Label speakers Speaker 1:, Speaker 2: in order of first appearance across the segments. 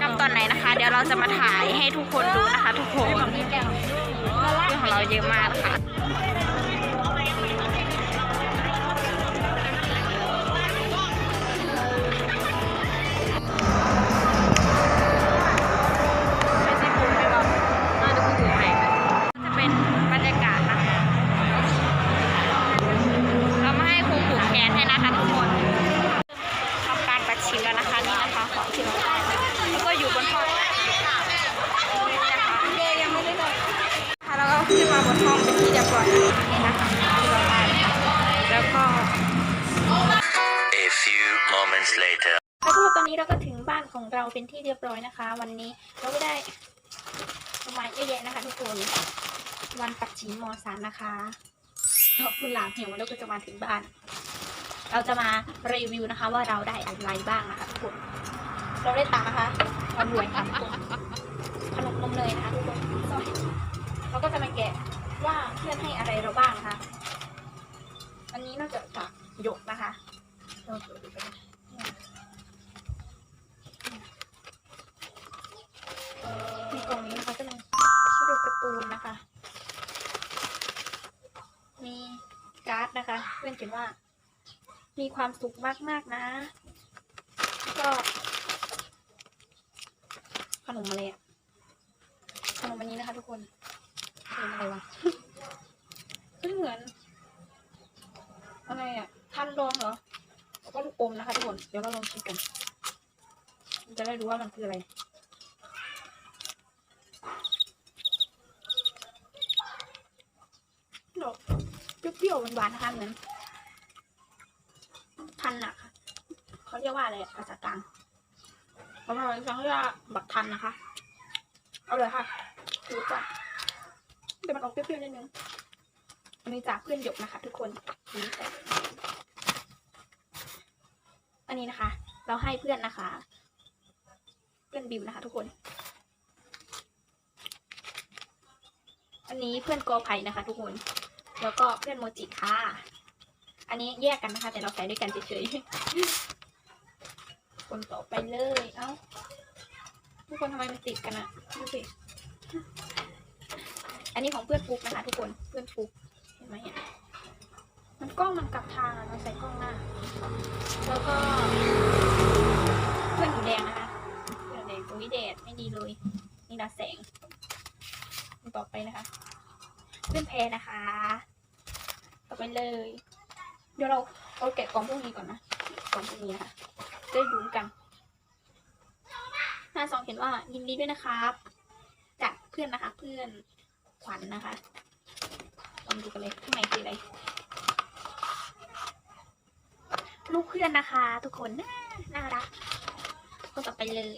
Speaker 1: กรรมตอนไหนนะคะ เดี๋ยวเราจะมาถ่ายให้ทุกคนดูนะคะ ทุกคนเรื่องของเราเยอะมากนะคะ ของเราเป็นที่เรียบร้อยนะคะ วันนี้เราก็ได้ดอกไม้เยอะแยะนะคะ ทุกคนวันปัดชิมมสามนะคะขอบคุณหลานเหี่ยวแล้วก็จะมาถึงบ้าน เราจะมารีวิวนะคะ ว่าเราได้อะไรบ้างนะคะทุกคนเราได้ตังค์นะคะเรารวยค่ะทุกคนขนมนมเนยนะคะทุกคนเราก็จะมาแกะว่าเพื่อนให้อะไรเราบ้างนะคะอันนี้นอกจากจากหยกนะคะเราดูกัน พื่อนเขียนว่า มีความสุขมากๆนะ ก็ขนมอะไรอะขนมอันนี้นะคะทุกคนขนมอะไรวะไม่เหมือน อะไรอะทันรองเหรอแล้วก็ลูกอมนะคะทุกคน เดี๋ยวเราลองชิมกันจะได้รู้ว่ามันคืออะไรดอกเปรี้ยวๆหวานๆนะคะเหมือน ทันอะค่ะ เรียกว่าอะไรภาษากลางภาษาอีสานเขาเรียกว่าบักทันนะคะ เอาเลยค่ะดูก่อนแต่มันออกเปรี้ยวๆนิดนึงอันนี้จากเพื่อนหยกนะคะ ทุกคนนี่แต่อันนี้นะคะ เราให้เพื่อนนะคะ เพื่อนบิวนะคะ ทุกคน อันนี้เพื่อนโกอไผ่นะคะ ทุกคน แล้วก็เพื่อนโมจิค่ะ อันนี้แยกกันนะคะ แต่เราใส่ด้วยกันเฉยๆ คนต่อไปเลย เอ้า ทุกคนทำไมมันติดกันอะดูสิ อันนี้ของเพื่อนฟุกนะคะ ทุกคน เพื่อนฟุกเห็นไหมเนี่ยมันกล้องมันกลับทางอะเราใส่กล้องหน้า แล้วก็ เพื่อนหูแดงนะคะเพื่อนแดงตรงนี้แดดไม่ดีเลย นี่นะแสงคนต่อไปนะคะ เพื่อนแพรนะคะ ต่อไปเลย เดี๋ยวเราเอาแกะกล่องพวกนี้ก่อนนะกล่องพวกนี้นะคะจะ ได้ดูกันหน้าซองเขียนว่ายินดีด้วยนะครับจากเพื่อนนะคะ เพื่อนขวัญนะคะลองดูกันเลยข้างในคืออะไรลูกเพื่อนนะคะ ทุกคนน่ารักคนต่อไปเลย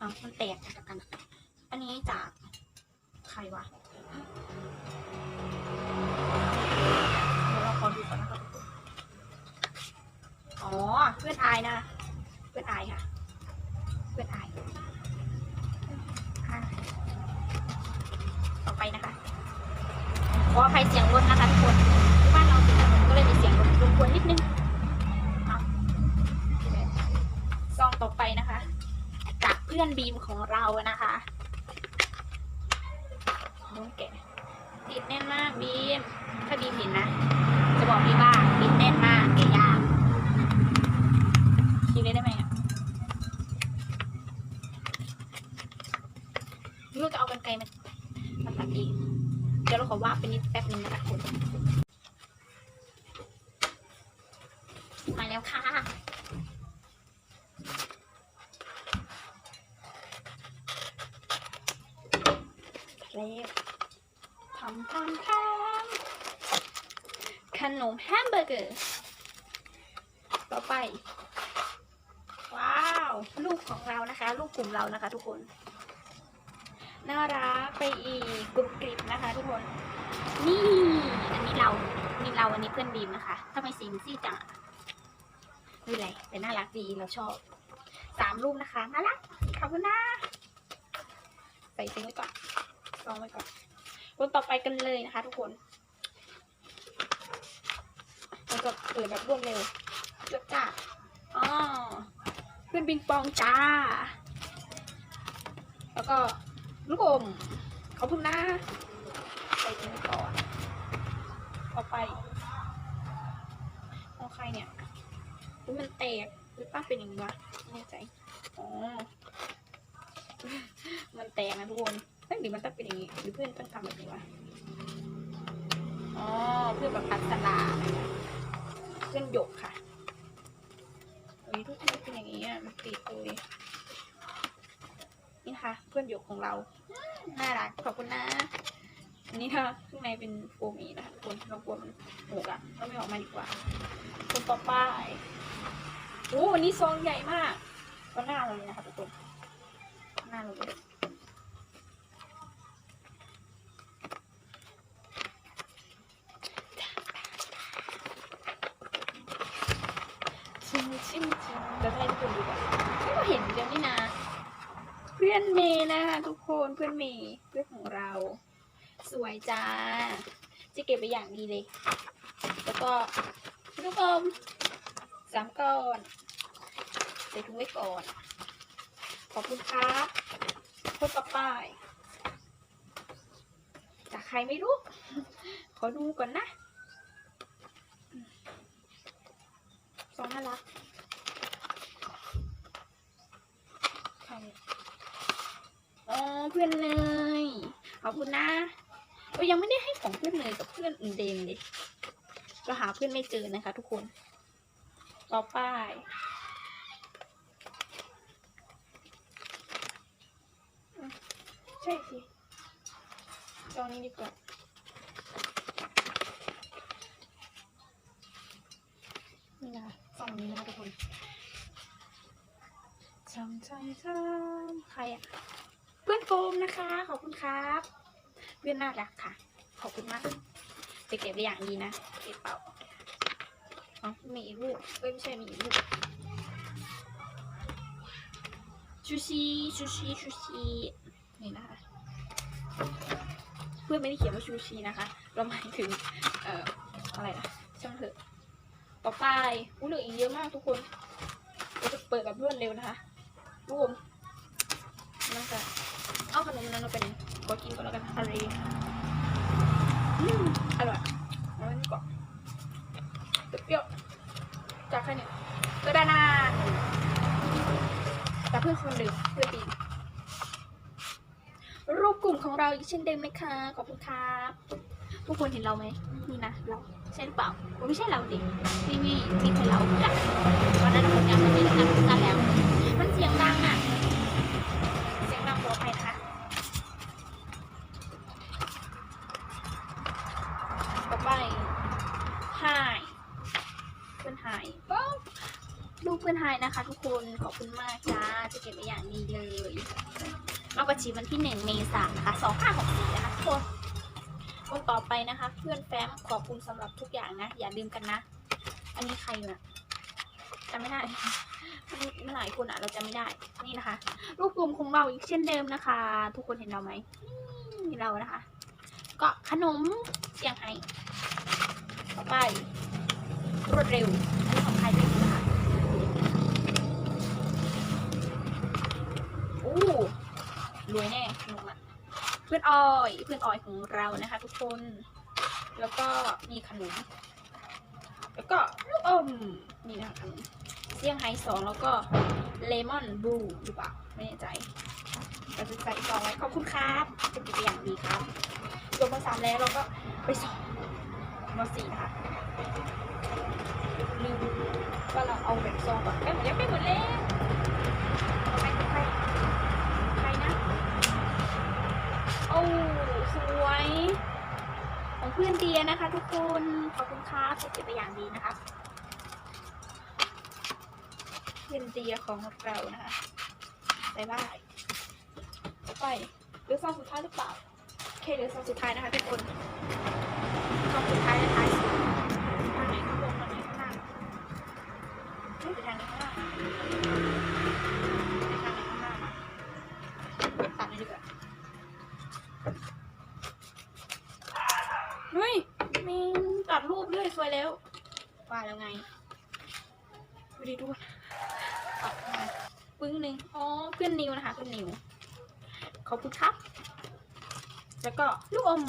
Speaker 1: อ๋อมันแตกจากกัน อันนี้จากใครวะายนะ เพื่อนอายค่ะ เพื่อนอายอ่าต่อไปนะคะ ขออภัยเสียงรถนะคะทุกคนที่บ้านเราติดถนนก็เลยมีเสียงรถรบกวนนิดนึงเอาซองต่อไปนะคะ จากเพื่อนบีมของเรานะคะน้องแกะติดแน่นมากบีม ถ้าบีมเห็นนะ จะบอกพี่ว่าบีมแน่นมากแกะยากคิดเลยได้ไหมอะไม่รู้จะเอากันไกลมามาตัดเองเดี๋ยวเราขอว่าเป็นนิดแป๊บนึงนะคะคุณมาแล้วค่ะ แล้ว ทำทำทำขนมแฮมเบอร์เกอร์ ต่อไป ว้าว ลูกของเรานะคะ ลูกกลุ่มเรานะคะ ทุกคน น่ารักไปอีกกรุบกริบนะคะ ทุกคน นี่ อันนี้เรานี่เราอันนี้เพื่อนบีมนะคะทำไมสีมันซีดจังอะไม่เป็นไรแต่น่ารักดีเราชอบสามลูกนะคะน่ารักขอบคุณนะใส่ทิ้งไว้ก่อนลองไว้ก่อน คนต่อไปกันเลยนะคะ ทุกคนเราจะเปิดแบบรวดเร็วจดจ้าอ๋อเพื่อนบิงปองจ้า แล้วก็ลูกอมขอบคุณนะใส่ถุงก่อนต่อไปเอาใครเนี่ยอุ๊ยมันแตกหรือป้าเป็นอย่างนี้วะไม่แน่ใจ อ๋อ มันแตกนะทุกคน หรือมันต้องเป็นอย่างนี้หรือเพื่อนต้องทำแบบนี้วะอ๋อเพื่อนแบบพัสลาเพื่อนหยกค่ะเฮ้ยทุกคนเป็นอย่างนี้อะมันติดเลยนี่นะคะเพื่อนหยกของเราน่ารักขอบคุณนะอันนี้ค่ะข้างในเป็นโฟมีนะคะคนเรากลัวมันหกอะเราไม่ออกมาดีกว่าคนต่อไปโอ้วันนี้ซองใหญ่มากก็หน้าเราเลยนะคะทุกคนหน้าเราเลย ชิมชิมชิมเดี๋ยวให้ทุกคนดูก่อนไม่ว่าเห็นเดี๋ยวนี่นะ เพื่อนเมย์นะคะทุกคนเพื่อนเมย์เพื่อนของเรา สวยจ้า จะเก็บไปอย่างดีเลย แล้วก็ลูกอมสามก้อนใส่ถุงไว้ก่อน ขอบคุณครับพบกับป้ายจากใครไม่รู้ ขอดูก่อนนะ สองน่ารักใครอ๋อเพื่อนเนยขอบคุณนะเรายังไม่ได้ให้ของเพื่อนเนยกับเพื่อนอื่นเดงเลยเราหาเพื่อนไม่เจอนะคะ ทุกคน ต่อไปใช่สิจองนี้ดีกว่า นี่นะสองนี้นะคะทุกคน จำใจทำใครอะ เพื่อนโฟมนะคะ ขอบคุณครับเพื่อนน่ารักค่ะ ขอบคุณมากจะเก็บไปอย่างดีนะเก็บเป่าอ๋อมีอีกลูกเอ้ยไม่ใช่มีอีกลูกชูชีชูชีชูชีนี่นะคะ เพื่อนไม่ได้เขียนว่าชูชีนะคะ เราหมายถึง เอ่อ อะไรนะช่างเถอะ ต่อไปอู้เหลืออีกเยอะมากทุกคน เราจะเปิดแบบรวดเร็วนะคะ รวมน่าจะเอาขนมนั้นเราไปเลยขอกินก่อนแล้วกันอะไรอืมอร่อยเอาไว้นี่ก่อนเปรี้ยวจากใครเนี่ยก็ไดานาจากเพื่อนคนเดิมเพื่อนปีรูปกลุ่มของเราอีกเช่นเดิมนะคะขอบคุณครับทุกคนเห็นเราไหมนี่นะเรา ใช่หรือเปล่าไม่ใช่เราดินี่นี่นี่เป็นเราจ้ะวันนั้นผมยังไม่ได้ทำกันแล้ว มันเสียงดังอะ เสียงดังขออภัยนะคะต่อไปหายเพื่อนหายก็ดูเพื่อนหายนะคะ ทุกคนขอบคุณมากจ้าจะเก็บไว้อย่างดีเลยเอาบัญชีวันที่หนึ่งเมษายนนะคะสองห้าหกสี่นะคะทุกคน ต่อไปนะคะ เพื่อนแฟ้มขอบคุณสำหรับทุกอย่างนะ อย่าลืมกันนะ อันนี้ใครอยู่ะจำไม่ได้มันหลายคนอะเราจำไม่ได้ นี่นะคะรูปรวมของเราอีกเช่นเดิมนะคะ ทุกคนเห็นเราไหมนี่เรานะคะ ก็ขนมเสียงไฮ้ต่อไป รวดเร็วอันนี้ของใครไม่รู้นะคะโอ้รวยแน่ เพื่อนออยเพื่อนออยของเรานะคะ ทุกคน แล้วก็มีขนมแล้วก็ลูกอมนี่นะคะขนมเซี่ยงไฮ้สองแล้วก็เลมอนบลูหรือเปล่าไม่แน่ใจเราจะใส่ซองไว้ขอบคุณครับเป็นตัวอย่างดีครับจบมาสามแล้วเราก็ไปสองมาสี่นะคะลืมว่าเราเอาแบบซองก่อนไปหมดยังไม่หมดเลยใครใครใครนะโอ้สวย ของเพื่อนเดียนะคะ ทุกคนขอบคุณครับเก็บไปอย่างดีนะคะเพื่อนเดียของเรานะคะบายบายไปเหรือซองสุดท้ายหรือเปล่าโอเคเหรือซองสุดท้ายนะคะทุกคนซองสุดท้ายนะคะยสุดทางไหนข้างบนทางไหนข้างล่างไม่ไปทางไหนข้างล่างไปทางไหนข้างล่างตัดเลยดีกว่าเฮ้ยมีตัดรูปด้ วยแล้วว่าแล้วไงดูดิทุกคนปึ้งหนึ่งอ๋อเพื่อนนิวนะคะเพื่อนนิวขอบคุณครับ แล้วก็ลูกอม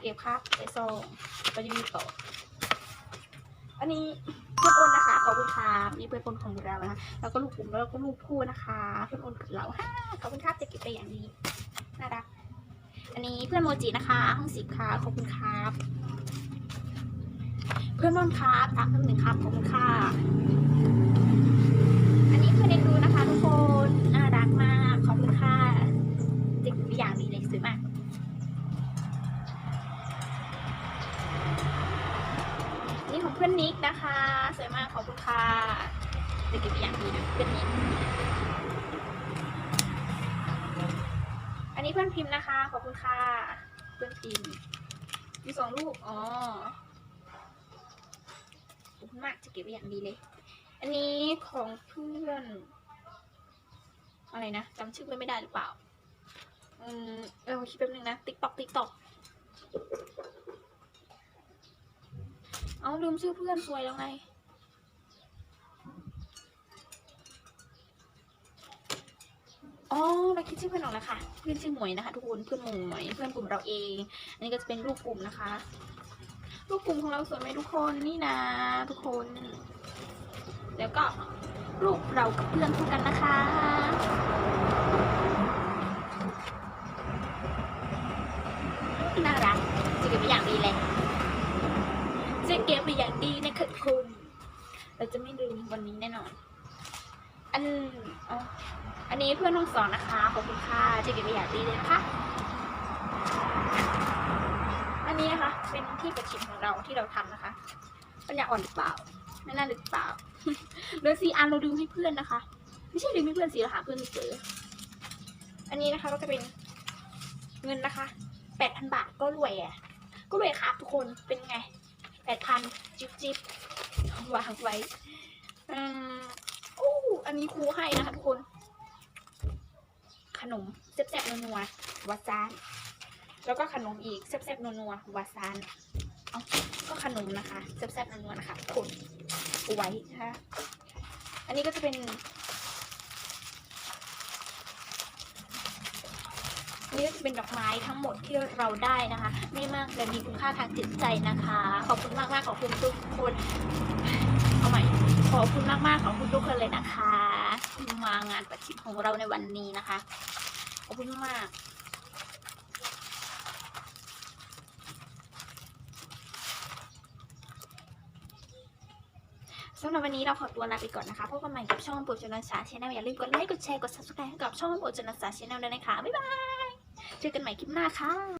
Speaker 1: เก็บครับไปส่งไปจะมีต่อ อันนี้เพื่อนโอนนะคะขอบคุณครับนี่เพื่อนโอนของเรานะคะแล้วก็ลูกปุ่มแล้วก็ลูกคู่นะคะ เพื่อนโอนของเราฮ่าขอบคุณครับจะเก็บไปอย่างดีน่ารัก อันนี้เพื่อนโมจินะคะห้องสิบค่ะขอบคุณครับ เพื่อนนนท์ครับตามหนึ่งครับขอบคุณค่ะ อันนี้เพื่อนเอ็นดูนะคะทุกคนน่ารักมากขอบคุณค่ะเด็กอย่างดีเลยสวยมากนี่ของเพื่อนนิกนะคะสวยมากขอบคุณค่ะเด็กอย่างดีนะเพื่อนนิกอันนี้เพื่อนพิมพ์นะคะขอบคุณค่ะเพื่อนพิมพ์มีสองลูกอ๋อ มากจะเก็บไว้อย่างดีเลย อันนี้ของเพื่อน อะไรนะจำชื่อไว้ไม่ได้หรือเปล่า อืมเออคิดแป๊บนึงนะ ติ๊กตอกติ๊กตอกเอาลืมชื่อเพื่อนสวยแล้วไงอ๋อเราคิดชื่อเพื่อนออกแล้วค่ะ เพื่อนชื่อหมวยนะคะ ทุกคน เพื่อนหมวย เพื่อนกลุ่มเราเอง อันนี้ก็จะเป็นรูปกลุ่มนะคะ รูปกลุ่มของเราสวยไหมทุกคนนี่นะทุกคน แล้วก็รูปเรากับเพื่อนคู่กันนะคะ น่ารักจะเก็บไปอย่างดีเลยจะเก็บไปอย่างดีนะคะทุกคนเราจะไม่ลืมวันนี้แน่นอน อันอันนี้เพื่อนน้องสอนนะคะขอบคุณค่ะจะเก็บไปอย่างดีเลยนะคะ อันนี้ นะคะเป็นที่ประชิมของเราที่เราทำนะคะปัญญาอ่อนหรือเปล่าไม่น่าหรือเปล่าเดือนสี่อันเราดึงให้เพื่อนนะคะ ไม่ใช่ดึงให้เพื่อนสิเราหาเพื่อนไม่เจออันนี้นะคะก็จะเป็นเงินนะคะแปดพันบาทก็รวยอะก็รวยครับทุกคนเป็นไงแปดพันจิบจิบวางไว้อืมอู้อันนี้ครูให้นะคะทุกคน ขนมแซ่บๆนัวๆวาซานแล้วก็ขนมอีกแซ่บๆนัวๆวาซาน ก็ขนมนะคะแซ่บๆนัวๆนะคะทุกคนไว้นะคะอันนี้ก็จะเป็นนนี้ก็จะเป็นดอกไม้ทั้งหมดที่เราได้นะคะ ไม่มากแต่มีคุณค่าทางจิตใจนะคะ ขอบคุณมากมากๆขอบคุณทุกคนเอาใหม่ขอบคุณมากมากๆขอบคุณทุกคนเลยนะคะ มางานประชิมของเราในวันนี้นะคะ ขอบคุณมาก สำหรับวันนี้เราขอตัวลาไปก่อนนะคะพบกันใหม่กับช่องปรดจนาสาชแนลอย่าลืมกดไลค์กดแชร์กด subscribe ให้กับช่องปรดจนาสาชแนลด้วยนะคะบ๊ายบายเจอกันใหม่คลิปหน้าค่ะ